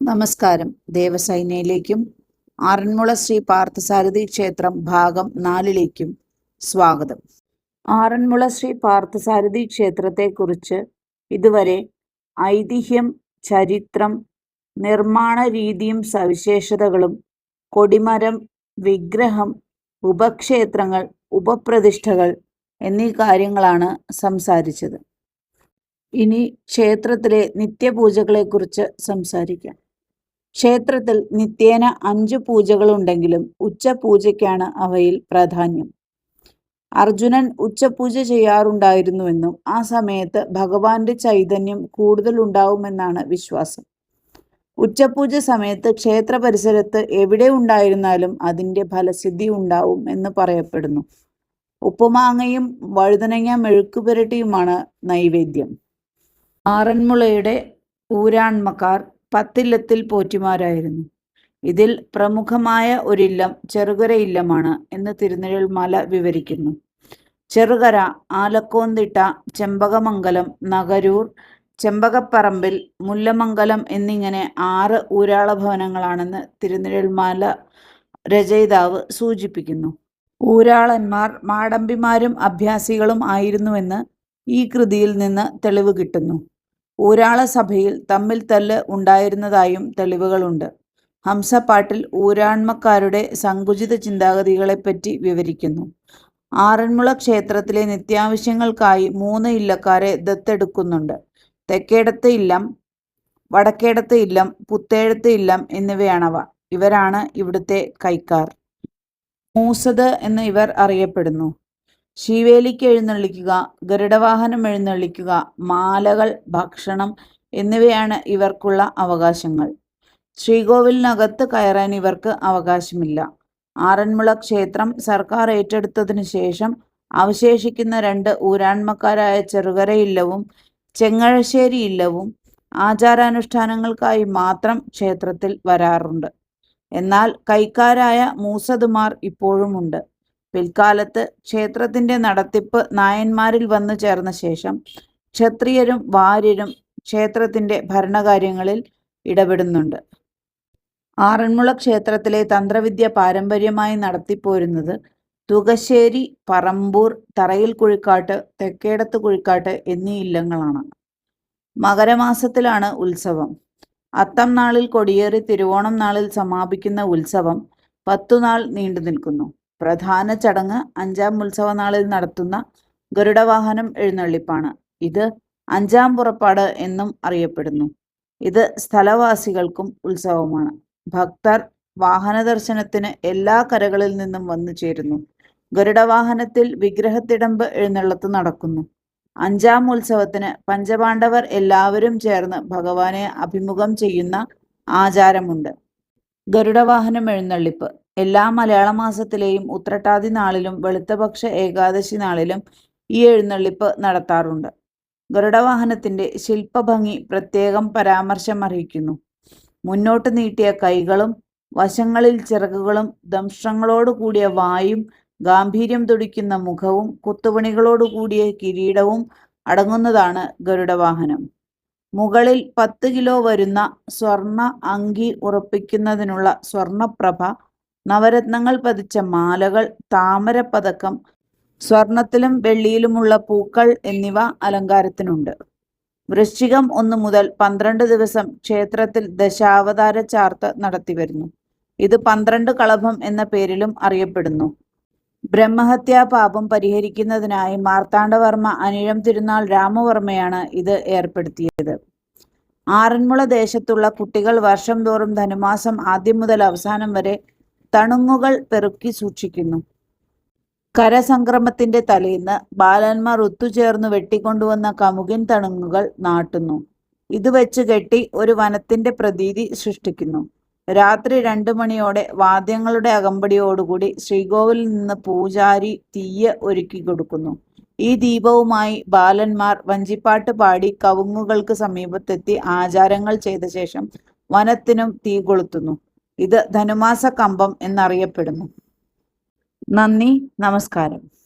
നമസ്കാരം. ദേവസൈനയിലേക്കും ആറന്മുള ശ്രീ പാർത്ഥസാരഥി ക്ഷേത്രം ഭാഗം നാലിലേക്കും സ്വാഗതം. ആറന്മുള ശ്രീ പാർത്ഥസാരഥി ക്ഷേത്രത്തെക്കുറിച്ച് ഇതുവരെ ഐതിഹ്യം ചരിത്രം നിർമ്മാണ രീതിയും സവിശേഷതകളും കൊടിമരം വിഗ്രഹം ഉപക്ഷേത്രങ്ങൾ ഉപപ്രതിഷ്ഠകൾ എന്നീ കാര്യങ്ങളാണ് സംസാരിച്ചത്. ഇനി ക്ഷേത്രത്തിലെ നിത്യപൂജകളെക്കുറിച്ച് സംസാരിക്കാം. ക്ഷേത്രത്തിൽ നിത്യേന അഞ്ചു പൂജകളുണ്ടെങ്കിലും ഉച്ചപൂജയ്ക്കാണ് അവയിൽ പ്രാധാന്യം. അർജുനൻ ഉച്ചപൂജ ചെയ്യാറുണ്ടായിരുന്നുവെന്നും ആ സമയത്ത് ഭഗവാന്റെ ചൈതന്യം കൂടുതൽ ഉണ്ടാവുമെന്നാണ് വിശ്വാസം. ഉച്ചപൂജ സമയത്ത് ക്ഷേത്ര പരിസരത്ത് എവിടെ ഉണ്ടായിരുന്നാലും അതിന്റെ ഫലസിദ്ധി ഉണ്ടാവും എന്ന് പറയപ്പെടുന്നു. ഉപ്പുമാങ്ങയും വഴുതനങ്ങ മെഴുക്കുപുരട്ടിയുമാണ് നൈവേദ്യം. ആറന്മുളയുടെ ഊരാൺമക്കാർ പത്തില്ലത്തിൽ പോറ്റിമാരായിരുന്നു. ഇതിൽ പ്രമുഖമായ ഒരില്ലം ചെറുകര ഇല്ലമാണ് എന്ന് തിരുനെഴൽമാല വിവരിക്കുന്നു. ചെറുകര ആലക്കോന്തിട്ട ചെമ്പകമംഗലം നഗരൂർ ചെമ്പകപ്പറമ്പിൽ മുല്ലമംഗലം എന്നിങ്ങനെ ആറ് ഊരാള ഭവനങ്ങളാണെന്ന് തിരുനിഴൽമാല രചയിതാവ് സൂചിപ്പിക്കുന്നു. ഊരാളന്മാർ മാടമ്പിമാരും അഭ്യാസികളും ആയിരുന്നുവെന്ന് ഈ കൃതിയിൽ നിന്ന് തെളിവ് കിട്ടുന്നു. ഊരാള സഭയിൽ തമ്മിൽ തല്ല് ഉണ്ടായിരുന്നതായും തെളിവുകളുണ്ട്. ഹംസപ്പാട്ടിൽ ഊരാൺമക്കാരുടെ സങ്കുചിത ചിന്താഗതികളെപ്പറ്റി വിവരിക്കുന്നു. ആറന്മുള ക്ഷേത്രത്തിലെ നിത്യാവശ്യങ്ങൾക്കായി മൂന്ന് ഇല്ലക്കാരെ ദത്തെടുക്കുന്നുണ്ട്. തെക്കേടത്ത് ഇല്ലം വടക്കേടത്ത് ഇല്ലം പുത്തേഴത്ത് ഇല്ലം എന്നിവയാണവ. ഇവരാണ് ഇവിടുത്തെ കൈക്കാർ. മൂസത് എന്ന് ഇവർ അറിയപ്പെടുന്നു. ശീവേലിക്ക് എഴുന്നള്ളിക്കുക ഗരുഡവാഹനം എഴുന്നള്ളിക്കുക മാലകൾ ഭക്ഷണം എന്നിവയാണ് ഇവർക്കുള്ള അവകാശങ്ങൾ. ശ്രീകോവിലിനകത്ത് കയറാൻ ഇവർക്ക് അവകാശമില്ല. ആറന്മുള ക്ഷേത്രം സർക്കാർ ഏറ്റെടുത്തതിനു ശേഷം അവശേഷിക്കുന്ന രണ്ട് ഊരാൺമക്കാരായ ചെറുകര ഇല്ലവും ചെങ്ങഴശ്ശേരി ഇല്ലവും ആചാരാനുഷ്ഠാനങ്ങൾക്കായി മാത്രം ക്ഷേത്രത്തിൽ വരാറുണ്ട്. എന്നാൽ കൈക്കാരായ മൂസതുമാർ ഇപ്പോഴുമുണ്ട്. പിൽക്കാലത്ത് ക്ഷേത്രത്തിന്റെ നടത്തിപ്പ് നായന്മാരിൽ വന്നു ചേർന്ന ശേഷം ക്ഷത്രിയരും വാര്യരും ക്ഷേത്രത്തിന്റെ ഭരണകാര്യങ്ങളിൽ ഇടപെടുന്നുണ്ട്. ആറന്മുള ക്ഷേത്രത്തിലെ തന്ത്രവിദ്യ പാരമ്പര്യമായി നടത്തിപ്പോരുന്നത് തുകശ്ശേരി പറമ്പൂർ തറയിൽ കുഴിക്കാട്ട് തെക്കേടത്ത് കുഴിക്കാട്ട് എന്നീ ഇല്ലങ്ങളാണ്. മകരമാസത്തിലാണ് ഉത്സവം. അത്തം നാളിൽ കൊടിയേറി തിരുവോണം നാളിൽ സമാപിക്കുന്ന ഉത്സവം പത്തുനാൾ നീണ്ടു നിൽക്കുന്നു. പ്രധാന ചടങ്ങ് അഞ്ചാം ഉത്സവ നാളിൽ നടത്തുന്ന ഗരുഡവാഹനം എഴുന്നള്ളിപ്പാണ്. ഇത് അഞ്ചാം പുറപ്പാട് എന്നും അറിയപ്പെടുന്നു. ഇത് സ്ഥലവാസികൾക്കും ഉത്സവമാണ്. ഭക്തർ വാഹന ദർശനത്തിന് എല്ലാ കരകളിൽ നിന്നും വന്നു ചേരുന്നു. ഗരുഡവാഹനത്തിൽ വിഗ്രഹത്തിടമ്പ് എഴുന്നള്ളത്ത് നടക്കുന്നു. അഞ്ചാം ഉത്സവത്തിന് പഞ്ചപാണ്ഡവർ എല്ലാവരും ചേർന്ന് ഭഗവാനെ അഭിമുഖം ചെയ്യുന്ന ആചാരമുണ്ട്. ഗരുഡവാഹനം എഴുന്നള്ളിപ്പ്. എല്ലാ മലയാള മാസത്തിലെയും ഉത്രട്ടാതി നാളിലും വെളുത്തപക്ഷ ഏകാദശി നാളിലും ഈ എഴുന്നള്ളിപ്പ് നടത്താറുണ്ട്. ഗരുഡവാഹനത്തിന്റെ ശില്പഭംഗി പ്രത്യേകം പരാമർശം അർഹിക്കുന്നു മുന്നോട്ട് നീട്ടിയ കൈകളും വശങ്ങളിൽ ചിറകുകളും ദംശങ്ങളോട് കൂടിയ വായും ഗാംഭീര്യം തുടിക്കുന്ന മുഖവും കുത്തുപണികളോട് കൂടിയ കിരീടവും അടങ്ങുന്നതാണ് ഗരുഡവാഹനം. മുകളിൽ പത്ത് കിലോ വരുന്ന സ്വർണ അങ്കി ഉറപ്പിക്കുന്നതിനുള്ള സ്വർണപ്രഭ നവരത്നങ്ങൾ പതിച്ച മാലകൾ താമരപ്പതക്കം സ്വർണത്തിലും വെള്ളിയിലുമുള്ള പൂക്കൾ എന്നിവ അലങ്കാരത്തിനുണ്ട്. വൃശ്ചികം ഒന്ന് മുതൽ പന്ത്രണ്ട് ദിവസം ക്ഷേത്രത്തിൽ ദശാവതാര ചാർത്ത് നടത്തിവരുന്നു. ഇത് പന്ത്രണ്ട് കളഭം എന്ന പേരിലും അറിയപ്പെടുന്നു. ബ്രഹ്മഹത്യാ പാപം പരിഹരിക്കുന്നതിനായി മാർത്താണ്ഡവർമ്മ അനിഴം തിരുനാൾ രാമവർമ്മയാണ് ഇത് ഏർപ്പെടുത്തിയത്. ആറന്മുള ദേശത്തുള്ള കുട്ടികൾ വർഷം തോറും ധനുമാസം ആദ്യം മുതൽ അവസാനം വരെ തണുങ്ങുകൾ പെറുക്കി സൂക്ഷിക്കുന്നു. കരസംക്രമത്തിന്റെ തലേന്ന് ബാലന്മാർ ഒത്തുചേർന്ന് വെട്ടിക്കൊണ്ടുവന്ന കമുകിൻ തണുങ്ങുകൾ നാട്ടുന്നു. ഇത് വെച്ച് കെട്ടി ഒരു വനത്തിന്റെ പ്രതീതി സൃഷ്ടിക്കുന്നു. രാത്രി രണ്ടു മണിയോടെ വാദ്യങ്ങളുടെ അകമ്പടിയോടുകൂടി ശ്രീകോവിലിൽ നിന്ന് പൂജാരി തീയ ഒരുക്കി കൊടുക്കുന്നു. ഈ ദീപവുമായി ബാലന്മാർ വഞ്ചിപ്പാട്ട് പാടി കവുങ്ങുകൾക്ക് സമീപത്തെത്തി ആചാരങ്ങൾ ചെയ്ത ശേഷം വനത്തിനും തീ കൊളുത്തുന്നു. ഇത് ധനുമാസ കമ്പം എന്നറിയപ്പെടുന്നു. നന്ദി നമസ്കാരം.